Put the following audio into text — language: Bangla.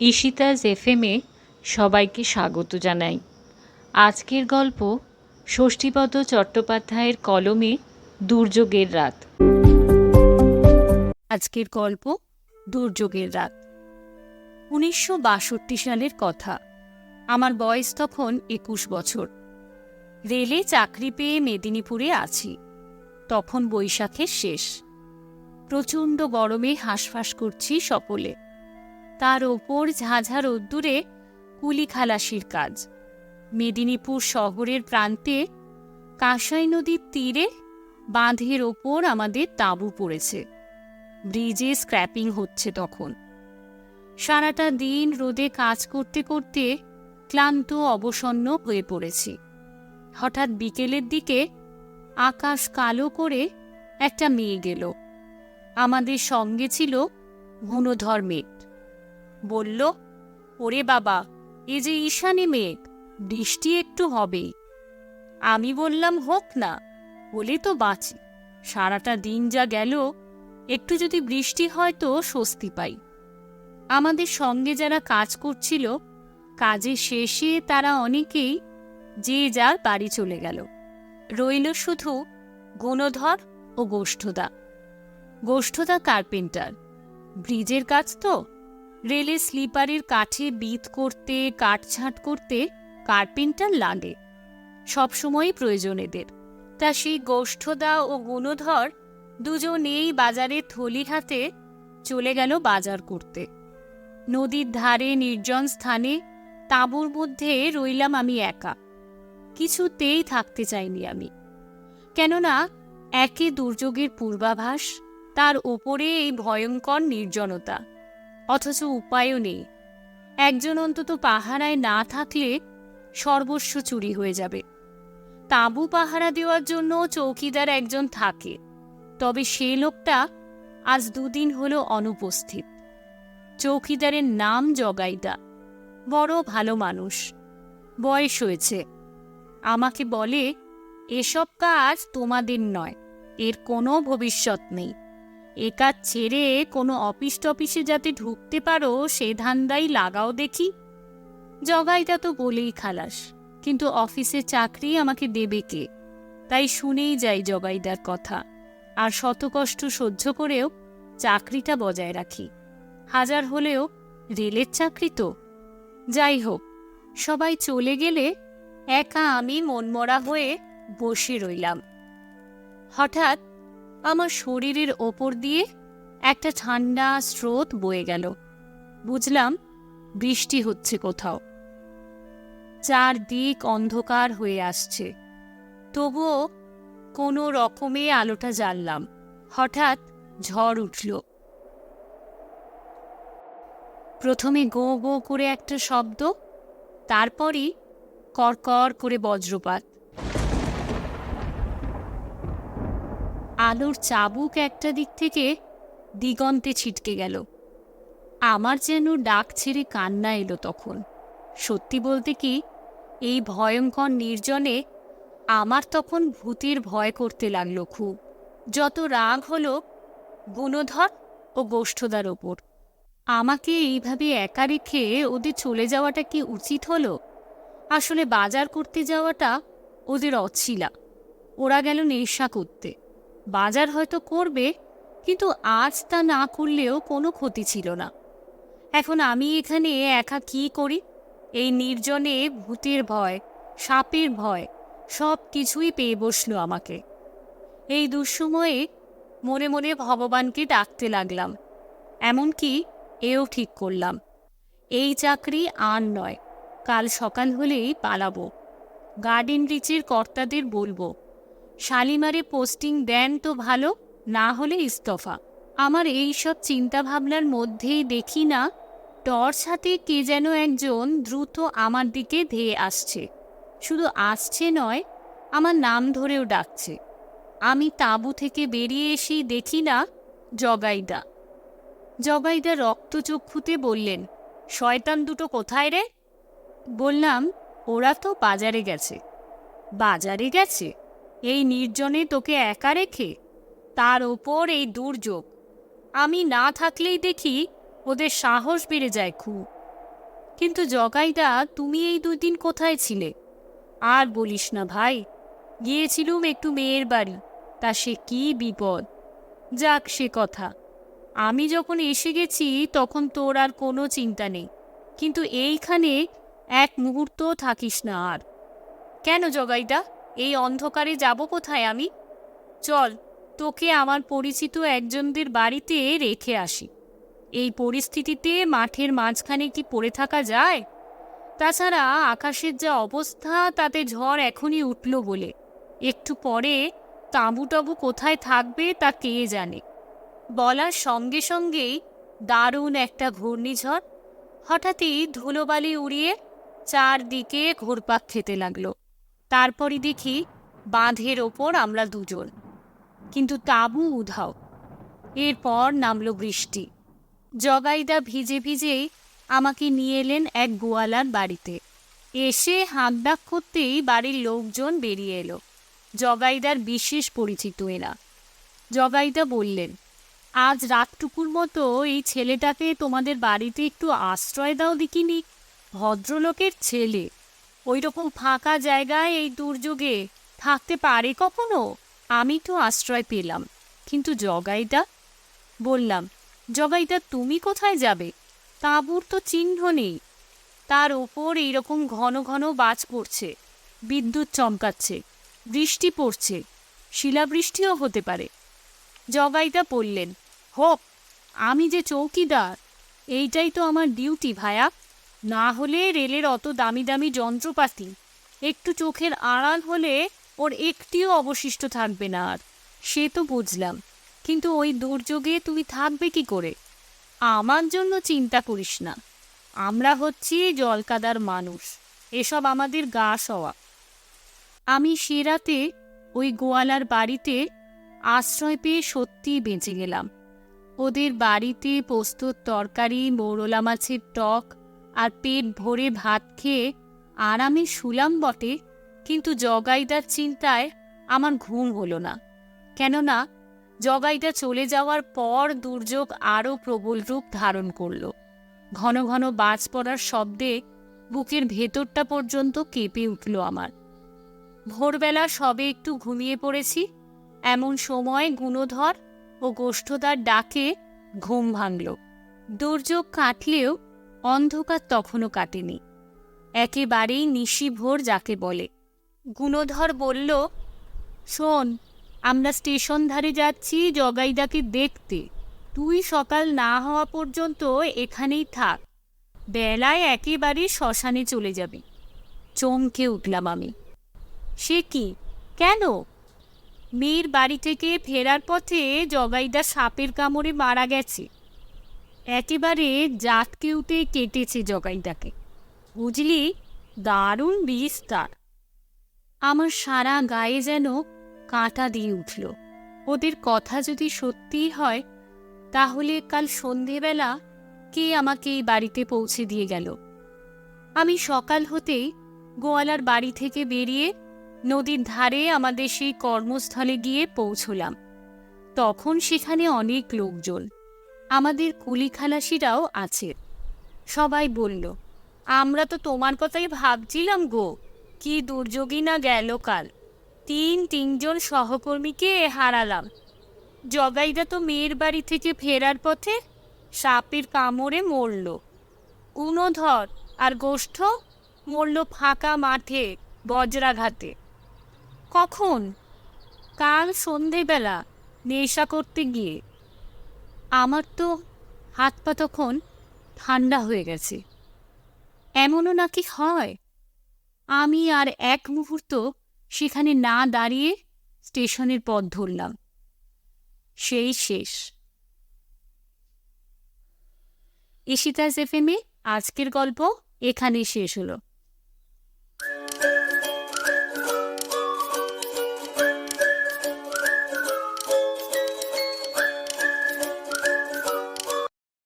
ঈশিতাজ এফএমে সবাইকে স্বাগত জানাই। আজকের গল্প ষষ্ঠীপদ চট্টোপাধ্যায়ের কলমে দুর্যোগের রাত। আজকের গল্প দুর্যোগের রাত। উনিশশো বাষট্টি সালের কথা। আমার বয়স তখন একুশ বছর। রেলে চাকরি পেয়ে মেদিনীপুরে আছি। তখন বৈশাখের শেষ। প্রচণ্ড গরমে হাঁসফাঁস করছি সকলে। তার ওপর ঝাঝা রোদ্দুরে কুলি খালাসির কাজ। মেদিনীপুর শহরের প্রান্তে কাঁসাই নদীর তীরে বাঁধের ওপর আমাদের তাঁবু পড়েছে। ব্রিজে স্ক্র্যাপিং হচ্ছে তখন। সারাটা দিন রোদে কাজ করতে করতে ক্লান্ত, অবসন্ন হয়ে পড়েছি। হঠাৎ বিকেলের দিকে আকাশ কালো করে একটা মেয়ে গেল। আমাদের সঙ্গে ছিল গুণধর মেঘ বলল, ওরে বাবা, এ যে ঈশানী মেঘ বৃষ্টি একটু হবে। আমি বললাম, হোক না, বলে তো বাঁচি। সারাটা দিন যা গেল, একটু যদি বৃষ্টি হয় তো স্বস্তি পাই। আমাদের সঙ্গে যারা কাজ করছিল, কাজের শেষে তারা অনেকেই যে যার বাড়ি চলে গেল। রইল শুধু গুণধর ও গোষ্ঠদা। গোষ্ঠদা কার্পেন্টার। ব্রিজের কাজ তো? রেলে স্লিপারের কাঠে বিত করতে, কাটছাঁট করতে কার্পেন্টার লাগে। সবসময়ই প্রয়োজন এদের। তা সেই গোষ্ঠদা ও গুণধর দুজনেই বাজারে থলি হাতে চলে গেল বাজার করতে। নদীর ধারে নির্জন স্থানে তাঁবুর মধ্যে রইলাম আমি একা। কিছুতেই থাকতে চাইনি আমি। কেননা একে দুর্যোগের পূর্বাভাস, তার ওপরে এই ভয়ঙ্কর নির্জনতা। অথচ উপায়ও নেই। একজন অন্তত পাহারায় না থাকলে সর্বস্ব চুরি হয়ে যাবে। তাঁবু পাহারা দেওয়ার জন্য চৌকিদার একজন থাকে, তবে সে লোকটা আজ দুদিন হলো অনুপস্থিত। চৌকিদারের নাম জগাইদা, বড় ভালো মানুষ, বয়স হয়েছে। আমাকে বলে, এসব কাজ তোমাদের নয়, এর কোনো ভবিষ্যৎ নেই। এ কাজ ছেড়ে কোনো অফিস টফিসে যাতে ঢুকতে পারো, সে ধান্দাই লাগাও দেখি। জগাইটা তো বলেই খালাস, কিন্তু অফিসে চাকরি আমাকে দেবে কে? তাই শুনেই যাই জগাইদার কথা। আর শত কষ্ট সহ্য করেও চাকরিটা বজায় রাখি। হাজার হলেও রেলের চাকরি তো। যাই হোক, সবাই চলে গেলে একা আমি মনমরা হয়ে বসে রইলাম। হঠাৎ আমার শরীরের ওপর দিয়ে একটা ঠান্ডা স্রোত বয়ে গেল। বুঝলাম, বৃষ্টি হচ্ছে কোথাও। চারদিক অন্ধকার হয়ে আসছে। তবুও কোনো রকমে আলোটা জ্বাললাম। হঠাৎ ঝড় উঠল। প্রথমে গো গো করে একটা শব্দ, তারপরই করকর করে বজ্রপাত। আলোর চাবুক একটা দিক থেকে দিগন্তে ছিটকে গেল। আমার যেন ডাক ছেড়ে কান্না এলো তখন। সত্যি বলতে কি, এই ভয়ঙ্কর নির্জনে আমার তখন ভূতের ভয় করতে লাগল খুব। যত রাগ হলো, গুণধর ও গোষ্ঠদার ওপর। আমাকে এইভাবে একা রেখে ওদের চলে যাওয়াটা কি উচিত হলো? আসলে বাজার করতে যাওয়াটা ওদের অছিলা। ওরা গেল নেশা করতে। বাজার হয়তো করবে, কিন্তু আজ তা না করলেও কোনো ক্ষতি ছিল না। এখন আমি এখানে একা কি করি? এই নির্জনে ভূতের ভয়, সাপের ভয়, সব কিছুই পেয়ে বসল আমাকে। এই দুঃসময়ে মনে মনে ভগবানকে ডাকতে লাগলাম। এমনকি এও ঠিক করলাম। এই চাকরি আর নয়, কাল সকাল হলেই পালাবো। গার্ডেন রিচের কর্তাদের বলব। শালিমারে পোস্টিং দেন তো ভালো, না হলে ইস্তফা। আমার এই সব চিন্তাভাবনার মধ্যেই দেখি না, টর্চ হাতে কে যেন একজন দ্রুত আমার দিকে ধেয়ে আসছে। শুধু আসছে নয়, আমার নাম ধরেও ডাকছে। আমি তাঁবু থেকে বেরিয়ে এসেই দেখি না, জগাইদা। জগাইদা রক্তচক্ষুতে বললেন, শয়তান দুটো কোথায় রে? বললাম, ওরা তো বাজারে গেছে। বাজারে গেছে? এই নির্জনে তোকে একা রেখে তার ওপর এই দুর্যোগ। আমি না থাকলেই দেখি ওদের সাহস বেড়ে যায় খুব। কিন্তু জগাইদা, তুমি এই দুই দিন কোথায় ছিলে? আর বলিস না ভাই, গিয়েছিলুম একটু মেয়ের বাড়ি, তা সে কি বিপদ? যাক সে কথা, আমি যখন এসে গেছি তখন তোর আর কোনো চিন্তা নেই, কিন্তু এইখানে এক মুহূর্ত থাকিস না আর। কেন জগাইদা? এই অন্ধকারে যাব কোথায় আমি? চল, তোকে আমার পরিচিত একজনদের বাড়িতে রেখে আসি। এই পরিস্থিতিতে মাঠের মাঝখানে কি পড়ে থাকা যায়? তাছাড়া আকাশের যা অবস্থা, তাতে ঝড় এখনই উঠল বলে। একটু পরে তাঁবু টাবু কোথায় থাকবে, তা কে জানে? বলার সঙ্গে সঙ্গেই দারুণ একটা ঘূর্ণিঝড় হঠাৎই ধুলোবালি উড়িয়ে চারদিকে ঘোরপাক খেতে লাগল। তারপরই দেখি বাঁধের ওপর আমরা দুজন। কিন্তু তাঁবু উধাও। এরপর নামল বৃষ্টি। জগাইদা ভিজে ভিজেই আমাকে নিয়ে এলেন এক গোয়ালার বাড়িতে। এসে হাঁক ডাক করতেই বাড়ির লোকজন বেরিয়ে এলো। জগাইদার বিশেষ পরিচিত এরা। জগাইদা বললেন, আজ রাতটুকুর মতো এই ছেলেটাকে তোমাদের বাড়িতে একটু আশ্রয় দাও দেখিনি। ভদ্রলোকের ছেলে। ওই রকম ফাঁকা জায়গায় এই দুর্যোগে থাকতে পারে কখনো? আমি তো আশ্রয় পেলাম, কিন্তু জগাইদা? বললাম, জগাইদা, তুমি কোথায় যাবে? তাঁবুর তো চিহ্ন নেই। তার ওপর এইরকম ঘন ঘন বাজ পড়ছে, বিদ্যুৎ চমকাচ্ছে, বৃষ্টি পড়ছে, শিলাবৃষ্টিও হতে পারে। জগাইদা বললেন, হোক, আমি যে চৌকিদার, এইটাই তো আমার ডিউটি ভায়া। না হলে রেলের অত দামি দামি যন্ত্রপাতি একটু চোখের আড়াল হলে ওর একটিও অবশিষ্ট থাকবে না আর। সে তো বুঝলাম। কিন্তু ওই দুর্যোগে তুমি থাকবে কি করে? আমার জন্য চিন্তা করিস না। আমরা হচ্ছি জলকাদার মানুষ। এসব আমাদের গা সওয়া। আমি সে রাতে ওই গোয়ালার বাড়িতে আশ্রয় পেয়ে সত্যিই বেঁচে গেলাম। ওদের বাড়িতে পোস্তর তরকারি, মৌরলা মাছের টক আর পেট ভরে ভাত খেয়ে আরামে শুলাম বটে, কিন্তু জগাইদার চিন্তায় আমার ঘুম হলো না। কেননা জগাইদা চলে যাওয়ার পর দুর্যোগ আরও প্রবল রূপ ধারণ করল। ঘন ঘন বাজ পড়ার শব্দে বুকের ভেতরটা পর্যন্ত কেঁপে উঠল আমার। ভোরবেলা সবে একটু ঘুমিয়ে পড়েছি, এমন সময় গুণধর ও গোষ্ঠদার ডাকে ঘুম ভাঙল। দুর্যোগ কাটলেও অন্ধকার তখনও কাটেনি। একেবারেই নিশি ভোর যাকে বলে। গুণধর বলল, শোন, আমরা স্টেশন ধারে যাচ্ছি জগাইদাকে দেখতে। তুই সকাল না হওয়া পর্যন্ত এখানেই থাক। বেলায় একেবারে শ্মশানে চলে যাবে চমকে উঠলাম আমি। সে কি? কেন? মেয়ের বাড়ি থেকে ফেরার পথে জগাইদা সাপের কামড়ে মারা গেছে। একেবারে জাতকে উঠে কেটেছে জগাইদাকে বুঝলি? দারুণ বিষ তার আমার সারা গায়ে যেন কাঁটা দিয়ে উঠল। ওদের কথা যদি সত্যিই হয়, তাহলে কাল সন্ধেবেলা কে আমাকে এই বাড়িতে পৌঁছে দিয়ে গেল? আমি সকাল হতেই গোয়ালার বাড়ি থেকে বেরিয়ে নদীর ধারে আমাদের সেই কর্মস্থলে গিয়ে পৌঁছলাম। তখন সেখানে অনেক লোকজন। আমাদের কুলি খালাসিরাও আছে। সবাই বলল, আমরা তো তোমার কথাই ভাবছিলাম গো, কি দুর্যোগই না গেল কাল। তিন তিনজন সহকর্মীকে হারালাম। জগাইদা তো মেয়ের বাড়ি থেকে ফেরার পথে সাপের কামড়ে মরল। গুণধর আর গোষ্ঠ মরল ফাঁকা মাঠে, বজ্রাঘাতে। কখন? কাল সন্ধেবেলা নেশা করতে গিয়ে আমার তো হাত পা তখন ঠান্ডা হয়ে গেছে। এমনও নাকি হয়? আমি আর এক মুহূর্ত সেখানে না দাঁড়িয়ে স্টেশনের পথ ধরলাম। সেই শেষ। ইশিতাস এফএমে আজকের গল্প এখানেই শেষ হলো।